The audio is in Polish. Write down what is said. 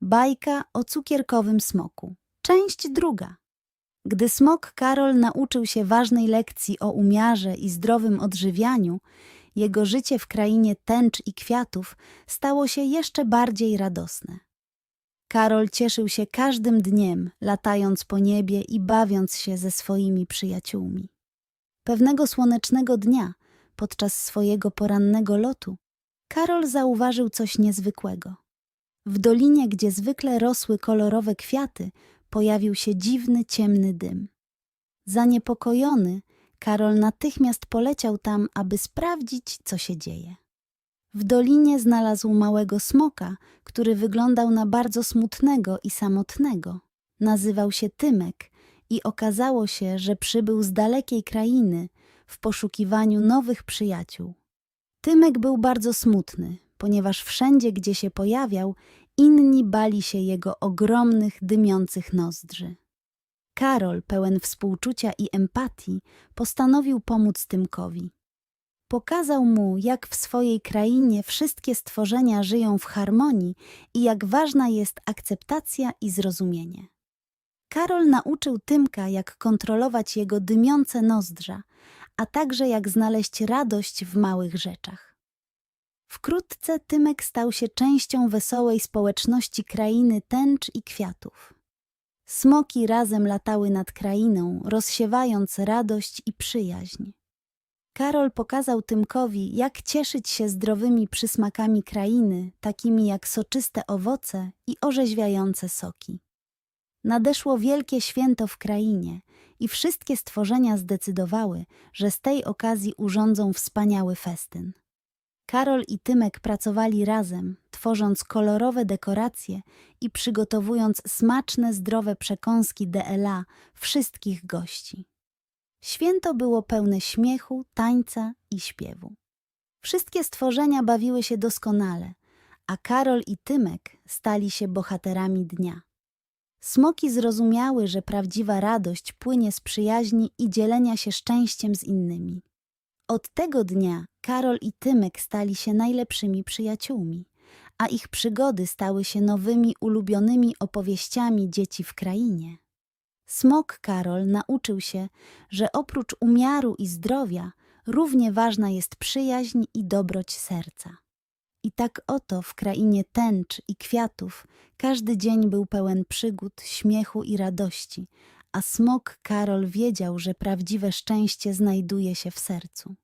Bajka o cukierkowym smoku. Część druga. Gdy smok Karol nauczył się ważnej lekcji o umiarze i zdrowym odżywianiu, jego życie w krainie tęcz i kwiatów stało się jeszcze bardziej radosne. Karol cieszył się każdym dniem, latając po niebie i bawiąc się ze swoimi przyjaciółmi. Pewnego słonecznego dnia, podczas swojego porannego lotu, Karol zauważył coś niezwykłego. W dolinie, gdzie zwykle rosły kolorowe kwiaty, pojawił się dziwny, ciemny dym. Zaniepokojony, Karol natychmiast poleciał tam, aby sprawdzić, co się dzieje. W dolinie znalazł małego smoka, który wyglądał na bardzo smutnego i samotnego. Nazywał się Tymek i okazało się, że przybył z dalekiej krainy w poszukiwaniu nowych przyjaciół. Tymek był bardzo smutny, ponieważ wszędzie, gdzie się pojawiał, inni bali się jego ogromnych, dymiących nozdrzy. Karol, pełen współczucia i empatii, postanowił pomóc Tymkowi. Pokazał mu, jak w swojej krainie wszystkie stworzenia żyją w harmonii i jak ważna jest akceptacja i zrozumienie. Karol nauczył Tymka, jak kontrolować jego dymiące nozdrza, a także jak znaleźć radość w małych rzeczach. Wkrótce Tymek stał się częścią wesołej społeczności krainy tęcz i kwiatów. Smoki razem latały nad krainą, rozsiewając radość i przyjaźń. Karol pokazał Tymkowi, jak cieszyć się zdrowymi przysmakami krainy, takimi jak soczyste owoce i orzeźwiające soki. Nadeszło wielkie święto w krainie i wszystkie stworzenia zdecydowały, że z tej okazji urządzą wspaniały festyn. Karol i Tymek pracowali razem, tworząc kolorowe dekoracje i przygotowując smaczne, zdrowe przekąski DLA wszystkich gości. Święto było pełne śmiechu, tańca i śpiewu. Wszystkie stworzenia bawiły się doskonale, a Karol i Tymek stali się bohaterami dnia. Smoki zrozumiały, że prawdziwa radość płynie z przyjaźni i dzielenia się szczęściem z innymi. Od tego dnia Karol i Tymek stali się najlepszymi przyjaciółmi, a ich przygody stały się nowymi, ulubionymi opowieściami dzieci w krainie. Smok Karol nauczył się, że oprócz umiaru i zdrowia równie ważna jest przyjaźń i dobroć serca. I tak oto w krainie tęcz i kwiatów każdy dzień był pełen przygód, śmiechu i radości, a smok Karol wiedział, że prawdziwe szczęście znajduje się w sercu.